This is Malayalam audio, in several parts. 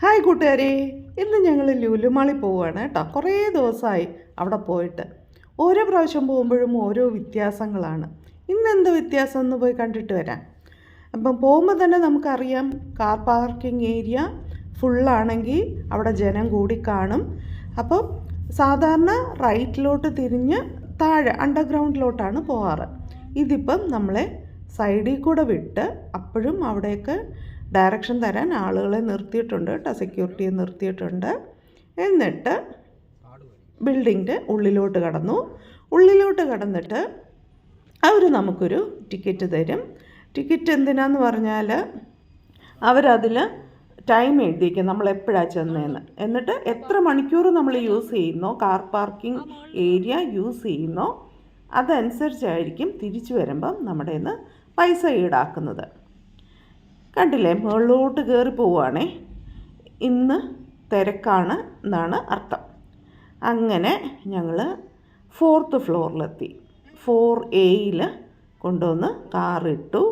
ഹായ് കൂട്ടുകാരെ ഇന്ന് ഞങ്ങൾ ലുലുമാളി പോവുകയാണ് കേട്ടോ. കുറേ ദിവസമായി അവിടെ പോയിട്ട്. ഓരോ പ്രാവശ്യം പോകുമ്പോഴും ഓരോ വ്യത്യാസങ്ങളാണ്. ഇന്ന് എന്ത് വ്യത്യാസം എന്ന് പോയി കണ്ടിട്ട് വരാം. അപ്പം പോകുമ്പോൾ തന്നെ നമുക്കറിയാം കാർ പാർക്കിംഗ് ഏരിയ ഫുള്ളാണെങ്കിൽ അവിടെ ജനം കൂടി കാണും. അപ്പം സാധാരണ റൈറ്റിലോട്ട് തിരിഞ്ഞ് താഴെ അണ്ടർഗ്രൗണ്ടിലോട്ടാണ് പോകാറ് ഇതിപ്പം നമ്മളെ സൈഡിൽ കൂടെ വിട്ട് അപ്പോഴും അവിടേക്ക് ഡയറക്ഷൻ തരാൻ ആളുകളെ നിർത്തിയിട്ടുണ്ട് കേട്ടോ. സെക്യൂരിറ്റിയെ നിർത്തിയിട്ടുണ്ട്. എന്നിട്ട് ബിൽഡിങ്ങിന്റെ ഉള്ളിലോട്ട് കടന്നു. ഉള്ളിലോട്ട് കടന്നിട്ട് അവർ നമുക്കൊരു ടിക്കറ്റ് തരും. ടിക്കറ്റ് എന്തിനാന്ന് പറഞ്ഞാൽ അവരതിൽ ടൈം എഴുതിയിരിക്കും നമ്മൾ എപ്പോഴാണ് ചെന്നതെന്ന് എന്നിട്ട് എത്ര മണിക്കൂർ നമ്മൾ യൂസ് ചെയ്യുന്നോ കാർ പാർക്കിംഗ് ഏരിയ യൂസ് ചെയ്യുന്നോ അതനുസരിച്ചായിരിക്കും തിരിച്ചു വരുമ്പം നമ്മുടെ നിന്ന് പൈസ ഈടാക്കുന്നത്. കണ്ടില്ലേ? മുകളിലോട്ട് കയറി പോവുകയാണേ. ഇന്ന് തിരക്കാണ് എന്നാണ് അർത്ഥം. അങ്ങനെ ഞങ്ങൾ ഫോർത്ത് ഫ്ലോറിലെത്തി ഫോർ എയിൽ കൊണ്ടുവന്ന് കാറിട്ടു.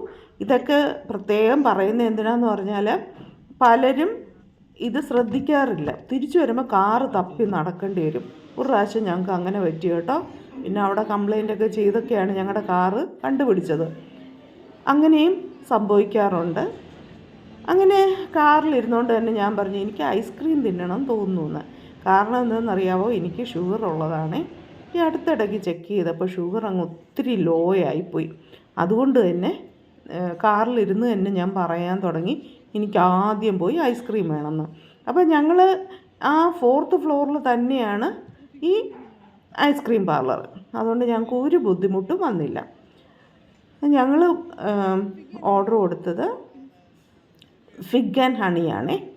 ഇതൊക്കെ പ്രത്യേകം പറയുന്നത് എന്തിനാന്ന് പറഞ്ഞാൽ പലരും ഇത് ശ്രദ്ധിക്കാറില്ല. തിരിച്ചു വരുമ്പോൾ കാറ് തപ്പി നടക്കേണ്ടി വരും. ഒരു പ്രാവശ്യം ഞങ്ങൾക്ക് അങ്ങനെ പറ്റി കേട്ടോ. പിന്നെ അവിടെ കംപ്ലൈന്റ് ഒക്കെ ചെയ്തൊക്കെയാണ് ഞങ്ങളുടെ കാറ് കണ്ടുപിടിച്ചത്. അങ്ങനെയും സംഭവിക്കാറുണ്ട്. അങ്ങനെ കാറിലിരുന്നുകൊണ്ട് തന്നെ ഞാൻ പറഞ്ഞു എനിക്ക് ഐസ്ക്രീം തിന്നണം തോന്നുന്നു. കാരണം എന്താണെന്നറിയാവോ? എനിക്ക് ഷുഗർ ഉള്ളതാണ്. ഈ അടുത്തിടയ്ക്ക് ചെക്ക് ചെയ്തപ്പോൾ ഷുഗർ അങ്ങ് ഒത്തിരി ലോ ആയിപ്പോയി അതുകൊണ്ട് തന്നെ കാറിലിരുന്ന് തന്നെ ഞാൻ പറയാൻ തുടങ്ങി എനിക്ക് ആദ്യം പോയി ഐസ്ക്രീം വേണമെന്ന്. അപ്പോൾ ഞങ്ങൾ ആ ഫോർത്ത് ഫ്ലോറിൽ തന്നെയാണ് ഈ ഐസ്ക്രീം പാർലർ അതുകൊണ്ട് ഞങ്ങൾക്ക് ഒരു ബുദ്ധിമുട്ടും വന്നില്ല. ഞങ്ങൾ ഓർഡർ കൊടുത്തത് ഫിഗ് ആൻഡ് ഹണിയാണേ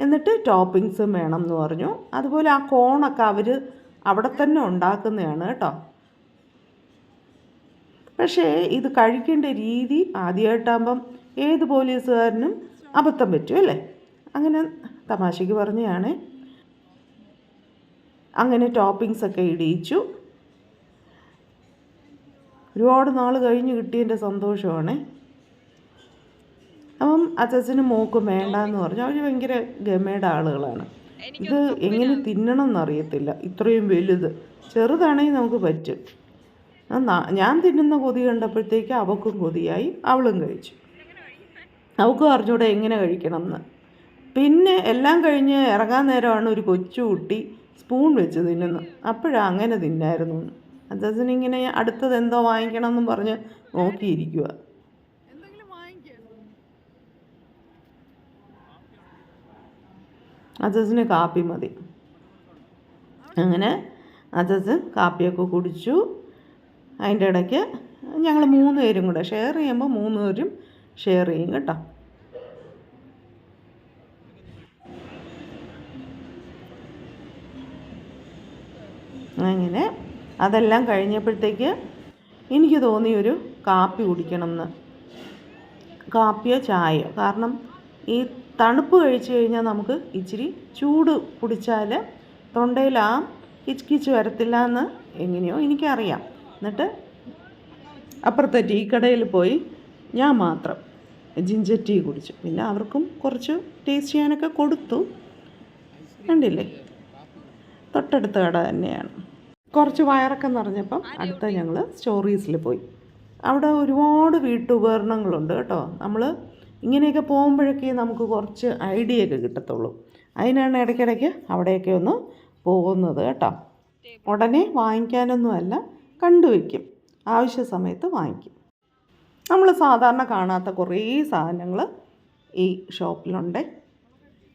എന്നിട്ട് ടോപ്പിങ്സും വേണം എന്ന് പറഞ്ഞു. അതുപോലെ ആ കോണൊക്കെ അവർ അവിടെ തന്നെ ഉണ്ടാക്കുന്നതാണ് കേട്ടോ. പക്ഷേ ഇത് കഴിക്കേണ്ട രീതി ആദ്യമായിട്ടാകുമ്പം ഏത് പോലീസുകാരനും അബദ്ധം പറ്റും അല്ലേ? അങ്ങനെ തമാശയ്ക്ക് പറഞ്ഞതാണ്. അങ്ങനെ ടോപ്പിങ്സ് ഒക്കെ ഇടിയിച്ചു. ഒരുപാട് നാൾ കഴിഞ്ഞ് കിട്ടിയതിന്റെ സന്തോഷമാണ്. അപ്പം അച്ഛനും മോക്കും വേണ്ടാന്ന് പറഞ്ഞു. അവർ ഭയങ്കര ഗമയുടെ ആളുകളാണ്. ഇത് എങ്ങനെ തിന്നണം എന്നറിയത്തില്ല ഇത്രയും വലുത്. ചെറുതാണെങ്കിൽ നമുക്ക് പറ്റും. ഞാൻ തിന്നുന്ന കൊതി കണ്ടപ്പോഴത്തേക്ക് അവക്കും കൊതിയായി. അവളും കഴിച്ചു. അവക്കും അറിഞ്ഞൂടെ എങ്ങനെ കഴിക്കണം എന്ന് പിന്നെ എല്ലാം കഴിഞ്ഞ് ഇറങ്ങാൻ നേരമാണ് ഒരു കൊച്ചു കുട്ടി സ്പൂൺ വെച്ച് തിന്നുന്നു അപ്പോഴാണ് അങ്ങനെ തിന്നായിരുന്നു. അച്ഛൻ ഇങ്ങനെ അടുത്തത് എന്തോ വാങ്ങിക്കണം എന്നും പറഞ്ഞ് നോക്കിയിരിക്കുക അജസിന് കാപ്പി മതി. അങ്ങനെ അജസ് കാപ്പിയൊക്കെ കുടിച്ചു. അതിന്റെ ഇടയ്ക്ക് ഞങ്ങൾ മൂന്ന് പേരും കൂടെ ഷെയർ ചെയ്യുമ്പോൾ മൂന്ന് പേരും ഷെയർ ചെയ്യും കേട്ടോ. അങ്ങനെ അതെല്ലാം കഴിഞ്ഞപ്പോഴത്തേക്ക് എനിക്ക് തോന്നി ഒരു കാപ്പി കുടിക്കണം എന്ന് കാപ്പിയോ ചായയോ? കാരണം ഈ തണുപ്പ് കഴിച്ചു കഴിഞ്ഞാൽ നമുക്ക് ഇച്ചിരി ചൂട് കുടിച്ചാൽ തൊണ്ടയിൽ ആ കിച്ച് വരത്തില്ല എന്ന് എങ്ങനെയോ എനിക്കറിയാം. എന്നിട്ട് അപ്പുറത്തെ ടീ കടയിൽ പോയി ഞാൻ മാത്രം ജിഞ്ചർ ടീ കുടിച്ചു. പിന്നെ അവർക്കും കുറച്ച് ടേസ്റ്റ് ചെയ്യാനൊക്കെ കൊടുത്തു. കണ്ടില്ലേ? തൊട്ടടുത്ത കട തന്നെയാണ്. കുറച്ച് വയറൊക്കെ നിറഞ്ഞപ്പം അടുത്ത ഞങ്ങൾ സ്റ്റോറീസിൽ പോയി. അവിടെ ഒരുപാട് വീട്ടുപകരണങ്ങളുണ്ട് കേട്ടോ. നമ്മൾ ഇങ്ങനെയൊക്കെ പോകുമ്പോഴൊക്കെ നമുക്ക് കുറച്ച് ഐഡിയ ഒക്കെ കിട്ടത്തുള്ളൂ. അതിനാണ് ഇടയ്ക്കിടയ്ക്ക് അവിടെയൊക്കെ ഒന്ന് പോകുന്നത് കേട്ടോ. ഉടനെ വാങ്ങിക്കാനൊന്നുമല്ല കണ്ടുവയ്ക്കും ആവശ്യ സമയത്ത് വാങ്ങിക്കും. നമ്മൾ സാധാരണ കാണാത്ത കുറേ സാധനങ്ങൾ ഈ ഷോപ്പിലുണ്ട്.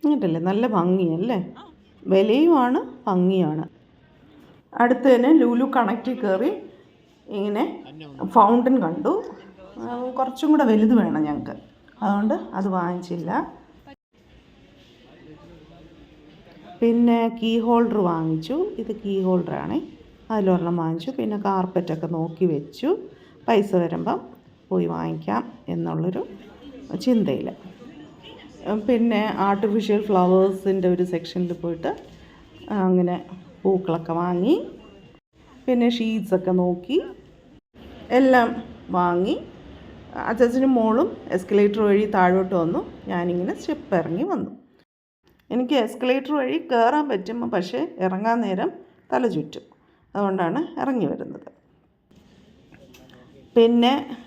എന്നിട്ടല്ലേ നല്ല ഭംഗിയല്ലേ? വിലയുമാണ് ഭംഗിയാണ്. അടുത്ത് തന്നെ ലൂലു കണക്റ്റിൽ കയറി ഇങ്ങനെ ഫൗണ്ടൻ കണ്ടു. കുറച്ചും കൂടെ വലുത് വേണം ഞങ്ങൾക്ക്. അതുകൊണ്ട് അത് വാങ്ങിച്ചില്ല. പിന്നെ കീ ഹോൾഡർ വാങ്ങിച്ചു. ഇത് കീ ഹോൾഡറാണ് അതിലൊരെണ്ണം വാങ്ങിച്ചു. പിന്നെ കാർപ്പറ്റൊക്കെ നോക്കി വെച്ചു. പൈസ വരുമ്പം പോയി വാങ്ങിക്കാം എന്നുള്ളൊരു ചിന്തയിൽ പിന്നെ ആർട്ടിഫിഷ്യൽ ഫ്ലവേഴ്സിന്റെ ഒരു സെക്ഷനിൽ പോയിട്ട് അങ്ങനെ പൂക്കളൊക്കെ വാങ്ങി. പിന്നെ ഷീറ്റ്സൊക്കെ നോക്കി. എല്ലാം വാങ്ങി. അച്ഛനും മോളും എസ്കലേറ്റർ വഴി താഴോട്ട് വന്നു. ഞാനിങ്ങനെ സ്റ്റെപ്പ് ഇറങ്ങി വന്നു. എനിക്ക് എസ്കലേറ്റർ വഴി കയറാൻ പറ്റും പക്ഷേ ഇറങ്ങാൻ നേരം തല ചുറ്റും. അതുകൊണ്ടാണ് ഇറങ്ങി വരുന്നത്. പിന്നെ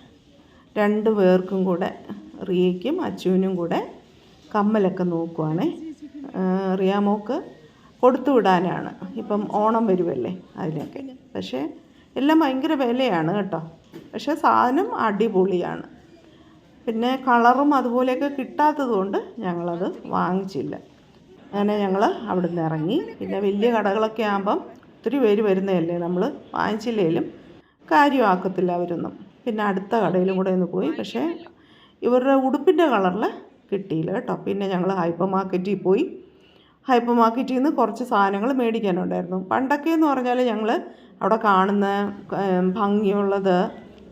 രണ്ട് പേർക്കും കൂടെ റിയയ്ക്കും അച്ചുവിനും കൂടെ കമ്മലൊക്കെ നോക്കുവാണ്. റിയാമോക്ക് കൊടുത്തു വിടാനാണ്. ഇപ്പം ഓണം വരുമല്ലേ അതിനൊക്കെ പക്ഷേ എല്ലാം ഭയങ്കര വിലയാണ് കേട്ടോ. പക്ഷേ സാധനം അടിപൊളിയാണ്. പിന്നെ കളറും അതുപോലെയൊക്കെ കിട്ടാത്തത് കൊണ്ട് ഞങ്ങളത് വാങ്ങിച്ചില്ല. അങ്ങനെ ഞങ്ങൾ അവിടെ നിന്ന് ഇറങ്ങി. പിന്നെ വലിയ കടകളൊക്കെ ആകുമ്പം ഒത്തിരി പേര് വരുന്നതല്ലേ നമ്മൾ വാങ്ങിച്ചില്ലേലും കാര്യമാക്കത്തില്ല അവരൊന്നും. പിന്നെ അടുത്ത കടയിലും കൂടെ ഒന്ന് പോയി. പക്ഷേ ഇവരുടെ ഉടുപ്പിന്റെ കളറിൽ കിട്ടിയില്ല കേട്ടോ. പിന്നെ ഞങ്ങൾ ഹൈപ്പർ മാർക്കറ്റിൽ പോയി. ഹൈപ്പർ മാർക്കറ്റിൽ നിന്ന് കുറച്ച് സാധനങ്ങൾ മേടിക്കാനുണ്ടായിരുന്നു. പണ്ടൊക്കെ എന്ന് പറഞ്ഞാൽ ഞങ്ങൾ അവിടെ കാണുന്ന ഭംഗിയുള്ളത്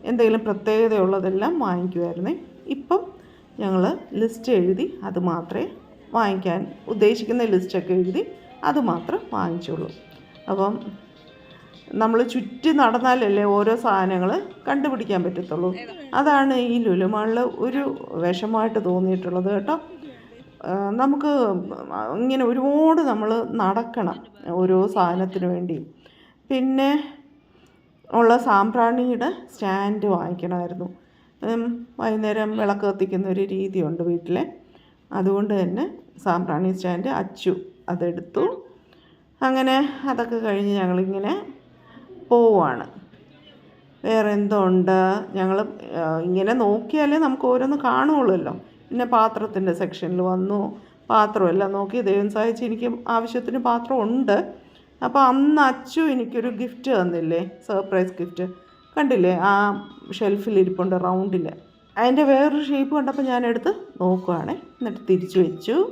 എന്തെങ്കിലും പ്രത്യേകതയുള്ളതെല്ലാം വാങ്ങിക്കുമായിരുന്നേ ഇപ്പം ഞങ്ങൾ ലിസ്റ്റ് എഴുതി അത് മാത്രമേ വാങ്ങിക്കാൻ ഉദ്ദേശിക്കുന്ന ലിസ്റ്റൊക്കെ എഴുതി അത് മാത്രം വാങ്ങിച്ചുള്ളൂ അപ്പം നമ്മൾ ചുറ്റി നടന്നാലല്ലേ ഓരോ സാധനങ്ങൾ കണ്ടുപിടിക്കാൻ പറ്റത്തുള്ളൂ. അതാണ് ഈ ലുലുമാളിൽ ഒരു വിഷമമായിട്ട് തോന്നിയിട്ടുള്ളത് കേട്ടോ. നമുക്ക് ഇങ്ങനെ ഒരുപാട് നമ്മൾ നടക്കണം ഓരോ സാധനത്തിന് വേണ്ടിയും പിന്നെ ഉള്ള സാമ്പ്രാണിയുടെ സ്റ്റാൻഡ് വാങ്ങിക്കണമായിരുന്നു. വൈകുന്നേരം വിളക്ക് കത്തിക്കുന്ന ഒരു രീതിയുണ്ട് വീട്ടിൽ അതുകൊണ്ട് തന്നെ സാമ്പ്രാണി സ്റ്റാൻഡ് അച്ചു അതെടുത്തു. അങ്ങനെ അതൊക്കെ കഴിഞ്ഞ് ഞങ്ങളിങ്ങനെ പോവാണ്. വേറെ എന്തോ ഉണ്ട്? ഞങ്ങൾ ഇങ്ങനെ നോക്കിയാലേ നമുക്ക് ഓരോന്ന് കാണുകയുള്ളല്ലോ. പിന്നെ പാത്രത്തിന്റെ സെക്ഷനിൽ വന്നു. പാത്രമെല്ലാം നോക്കി ദൈവം സഹായിച്ച് എനിക്ക് ആവശ്യത്തിന് പാത്രം ഉണ്ട് അപ്പോൾ അന്ന് അച്ചു എനിക്കൊരു ഗിഫ്റ്റ് തന്നില്ലേ? Surprise gift. കണ്ടില്ലേ? ആ ഷെൽഫിൽ ഇരിപ്പുണ്ട് റൗണ്ടിൽ അതിന്റെ വേറൊരു ഷേപ്പ് കണ്ടപ്പോൾ ഞാനെടുത്ത് നോക്കുകയാണ് എന്നിട്ട് തിരിച്ചു വെച്ചു.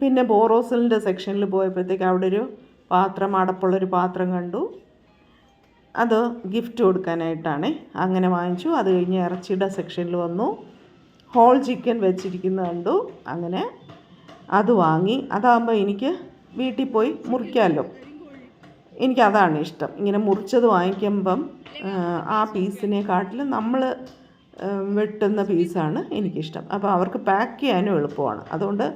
പിന്നെ ബോറോസിലിന്റെ സെക്ഷനിൽ പോയപ്പോഴത്തേക്ക് അവിടെ ഒരു പാത്രം അടപ്പുള്ളൊരു പാത്രം കണ്ടു. അത് ഗിഫ്റ്റ് കൊടുക്കാനായിട്ടാണ്. അങ്ങനെ വാങ്ങിച്ചു. അത് കഴിഞ്ഞ് ഇറച്ചിയുടെ സെക്ഷനിൽ വന്നു. ഹോൾ ചിക്കൻ വെച്ചിരിക്കുന്ന കണ്ടു. അങ്ങനെ അത് വാങ്ങി. അതാകുമ്പോൾ എനിക്ക് വീട്ടിൽ പോയി മുറിക്കാമല്ലോ എനിക്കതാണ് ഇഷ്ടം. ഇങ്ങനെ മുറിച്ചത് വാങ്ങിക്കുമ്പം ആ, പീസിനെക്കാട്ടിലും നമ്മൾ വെട്ടുന്ന പീസാണ് എനിക്കിഷ്ടം. അപ്പോൾ അവർക്ക് പാക്ക് ചെയ്യാനും എളുപ്പമാണ്. അതുകൊണ്ട്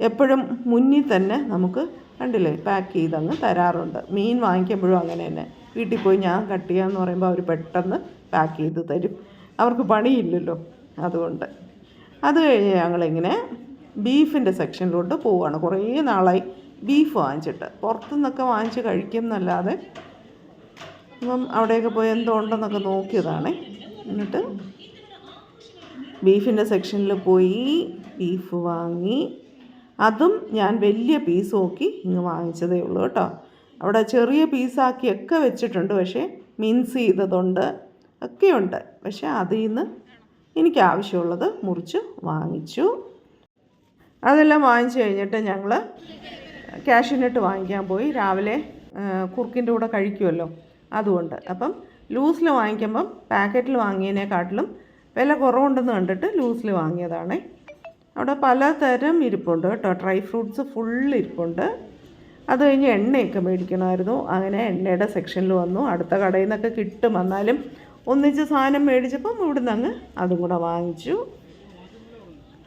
എപ്പോഴും മുന്നിൽ തന്നെ നമുക്ക് കണ്ടില്ലേ പാക്ക് ചെയ്തങ്ങ് തരാറുണ്ട്. മീൻ വാങ്ങിക്കുമ്പോഴും അങ്ങനെ തന്നെ. വീട്ടിൽ പോയി ഞാൻ കട്ട് ചെയ്യാമെന്ന് പറയുമ്പോൾ അവർ പെട്ടെന്ന് പാക്ക് ചെയ്ത് തരും. അവർക്ക് പണിയില്ലല്ലോ. അതുകൊണ്ട് അത് കഴിഞ്ഞ് ഞങ്ങളിങ്ങനെ ബീഫിന്റെ സെക്ഷനിലോട്ട് പോവുകയാണ് കുറേ നാളായി ബീഫ് വാങ്ങിച്ചിട്ട്. പുറത്തുനിന്നൊക്കെ വാങ്ങിച്ച് കഴിക്കും എന്നല്ലാതെ അപ്പം അവിടെയൊക്കെ പോയി എന്തോ ഉണ്ടെന്നൊക്കെ നോക്കിയതാണ്. എന്നിട്ട് ബീഫിന്റെ സെക്ഷനിൽ പോയി ബീഫ് വാങ്ങി. അതും ഞാൻ വലിയ പീസ് നോക്കി ഇങ്ങ് വാങ്ങിച്ചതേ ഉള്ളൂ കേട്ടോ. അവിടെ ചെറിയ പീസാക്കിയൊക്കെ വെച്ചിട്ടുണ്ട്. പക്ഷേ മിൻസ് ചെയ്തതുണ്ട്. ഒക്കെയുണ്ട്. പക്ഷേ അതിൽ നിന്ന് എനിക്ക് ആവശ്യമുള്ളത് മുറിച്ച് വാങ്ങിച്ചു. അതെല്ലാം വാങ്ങിച്ചു കഴിഞ്ഞിട്ട് ഞങ്ങൾ ക്യാഷിനിട്ട് വാങ്ങിക്കാൻ പോയി. രാവിലെ കുറുക്കിന്റെ കൂടെ കഴിക്കുമല്ലോ അതുകൊണ്ട്. അപ്പം ലൂസിൽ വാങ്ങിക്കുമ്പം പാക്കറ്റിൽ വാങ്ങിയതിനെക്കാട്ടിലും വില കുറവുണ്ടെന്ന് കണ്ടിട്ട് ലൂസിൽ വാങ്ങിയതാണേ. അവിടെ പലതരം ഇരിപ്പുണ്ട് കേട്ടോ. ഡ്രൈ ഫ്രൂട്ട്സ് ഫുൾ ഇരിപ്പുണ്ട്. അത് കഴിഞ്ഞ് എണ്ണയൊക്കെ മേടിക്കണമായിരുന്നു. അങ്ങനെ എണ്ണയുടെ സെക്ഷനിൽ വന്നു. അടുത്ത കടയിൽ നിന്നൊക്കെ കിട്ടും. എന്നാലും ഒന്നിച്ച് സാധനം മേടിച്ചപ്പം ഇവിടുന്ന് അങ്ങ് അതും കൂടെ വാങ്ങിച്ചു.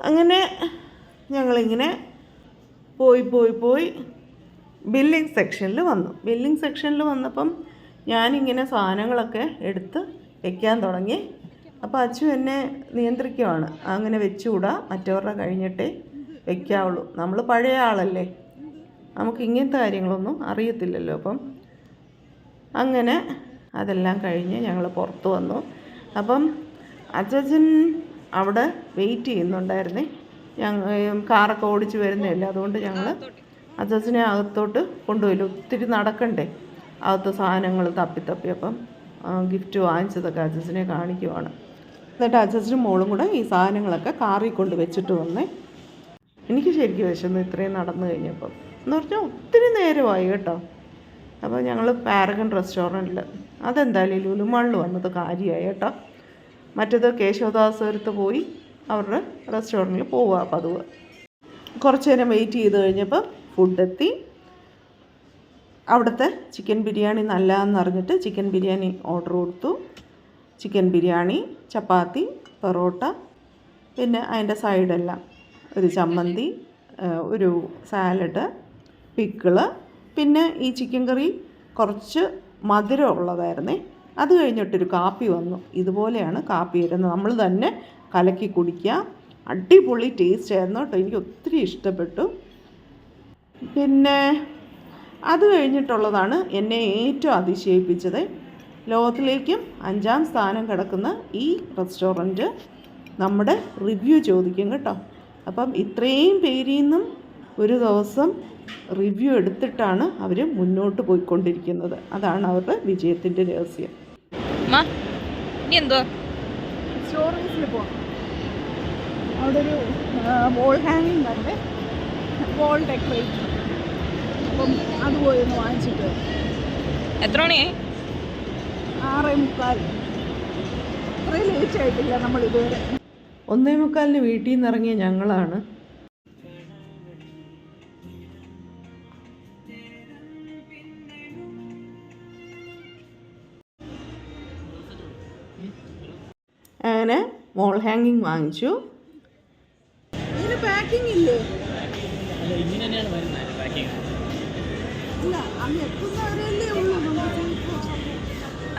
അങ്ങനെ ഞങ്ങളിങ്ങനെ പോയി പോയി പോയി ബില്ലിംഗ് സെക്ഷനിൽ വന്നു. ബില്ലിംഗ് സെക്ഷനിൽ വന്നപ്പം ഞാനിങ്ങനെ സാധനങ്ങളൊക്കെ എടുത്ത് വെക്കാൻ തുടങ്ങി. അപ്പോൾ അച്ചു എന്നെ നിയന്ത്രിക്കുവാണ്. അങ്ങനെ വെച്ചുകൂടാ മറ്റവരുടെ കഴിഞ്ഞിട്ടേ വെക്കാവുള്ളൂ. നമ്മൾ പഴയ ആളല്ലേ. നമുക്ക് ഇങ്ങനത്തെ കാര്യങ്ങളൊന്നും അറിയത്തില്ലല്ലോ അപ്പം. അങ്ങനെ അതെല്ലാം കഴിഞ്ഞ് ഞങ്ങൾ പുറത്ത് വന്നു. അപ്പം അച്ഛൻ അവിടെ വെയിറ്റ് ചെയ്യുന്നുണ്ടായിരുന്നു. ഞങ്ങൾ കാറൊക്കെ ഓടിച്ച് വരുന്നതല്ലേ. അതുകൊണ്ട് ഞങ്ങൾ അച്ഛനെ അകത്തോട്ട് കൊണ്ടുപോയില്ല. ഒത്തിരി നടക്കണ്ടേ. അകത്ത് സാധനങ്ങൾ തപ്പി തപ്പി അപ്പം ഗിഫ്റ്റ് വാങ്ങിച്ചതൊക്കെ അച്ഛനെ കാണിക്കുവാണ്. എന്നിട്ട് അച്ഛനും മോളും കൂടെ ഈ സാധനങ്ങളൊക്കെ കാറിൽ കൊണ്ട് വെച്ചിട്ട് വന്നേ. എനിക്ക് ശരിക്കും വിശന്നു ഇത്രയും നടന്നു കഴിഞ്ഞപ്പം. എന്ന് പറഞ്ഞാൽ ഒത്തിരി നേരമായി കേട്ടോ. അപ്പോൾ ഞങ്ങൾ പാരഗൺ റെസ്റ്റോറന്റിൽ അതെന്തായാലും ലുലുമാളിൽ വന്നത് കാര്യമായി കേട്ടോ. മറ്റേത് കേശവദാസപുരത്ത് പോയി അവരുടെ റെസ്റ്റോറന്റിൽ പോവുക പതിവ് കുറച്ച് നേരം വെയിറ്റ് ചെയ്ത് കഴിഞ്ഞപ്പോൾ ഫുഡ് എത്തി. അവിടുത്തെ ചിക്കൻ ബിരിയാണി നല്ലതെന്നറിഞ്ഞിട്ട് ചിക്കൻ ബിരിയാണി ഓർഡർ കൊടുത്തു. ചിക്കൻ ബിരിയാണി ചപ്പാത്തി പൊറോട്ട പിന്നെ അതിന്റെ സൈഡെല്ലാം ഒരു ചമ്മന്തി ഒരു സാലഡ് പിക്കിൾ പിന്നെ ഈ ചിക്കൻ കറി കുറച്ച് മധുരം ഉള്ളതായിരുന്നേ അത് കഴിഞ്ഞിട്ടൊരു കാപ്പി വന്നു. ഇതുപോലെയാണ് കാപ്പി വരുന്നത്. നമ്മൾ തന്നെ കലക്കി കുടിക്കുക. അടിപൊളി ടേസ്റ്റ് ആയിരുന്നു കേട്ടോ. എനിക്ക് ഒത്തിരി ഇഷ്ടപ്പെട്ടു. പിന്നെ അത് കഴിഞ്ഞിട്ടുള്ളതാണ് എന്നെ ഏറ്റവും അതിശയിപ്പിച്ചത്. ലോകത്തിലേക്കും അഞ്ചാം സ്ഥാനം കിടക്കുന്ന ഈ റെസ്റ്റോറന്റ് നമ്മുടെ റിവ്യൂ ചോദിക്കും കേട്ടോ. അപ്പം ഇത്രയും പേരിൽ നിന്നും ഒരു ദിവസം റിവ്യൂ എടുത്തിട്ടാണ് അവർ മുന്നോട്ട് പോയിക്കൊണ്ടിരിക്കുന്നത്. അതാണ് അവരുടെ വിജയത്തിന്റെ രഹസ്യം. എന്തോ അവിടെ ഒരു വോൾ ഹാങ്ങിങ് വോൾ ഡെക്കറേറ്റ് അപ്പം അത് പോയി ഒന്ന് വാങ്ങിച്ചിട്ട് വരാം. എത്ര മണിയായി? ആറേ മുക്കാൽ. അത്രയും ലേറ്റ് ആയിട്ടില്ല നമ്മൾ ഇതുവരെ. ഒന്നേ മുക്കാലിന് വീട്ടിൽ നിന്ന് ഇറങ്ങിയ ഞങ്ങളാണ് മോൾ ഹാങ്ങിങ് വാങ്ങിച്ചു. ഇതിന് പാക്കിംഗ് ഇല്ലേ?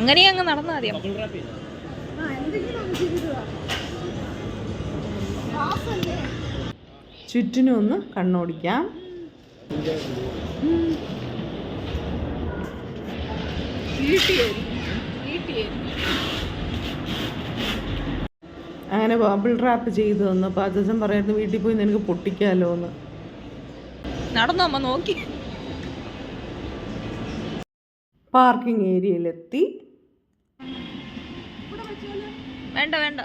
അങ്ങനെ അങ്ങ് നടന്നാൽ മതി. ചുറ്റിനും ഒന്ന് കണ്ണോടിക്കാം. വീട്ടിയായിരിക്കും അങ്ങനെ ബബിൾ റാപ്പ് ചെയ്തു അപ്പൊ അച്ഛൻ പറയുന്നത് വീട്ടിൽ പോയി നിനക്ക് പൊട്ടിക്കാമല്ലോ എന്ന്. നടന്നു അമ്മ നോക്കി. പാർക്കിംഗ് ഏരിയയിലെത്തി വേണ്ട വേണ്ട.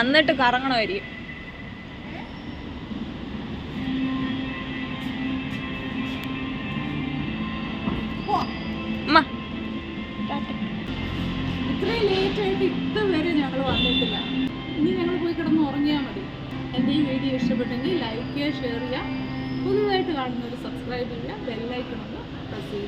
എന്നിട്ട് കറങ്ങണമായിരിക്കും. ഷെയർ ചെയ്യുക. പുതുതായിട്ട് കാണുന്നവർ സബ്സ്ക്രൈബ് ചെയ്യുക. ബെല്ലൈക്കൺ ഒന്ന് പ്രസ് യു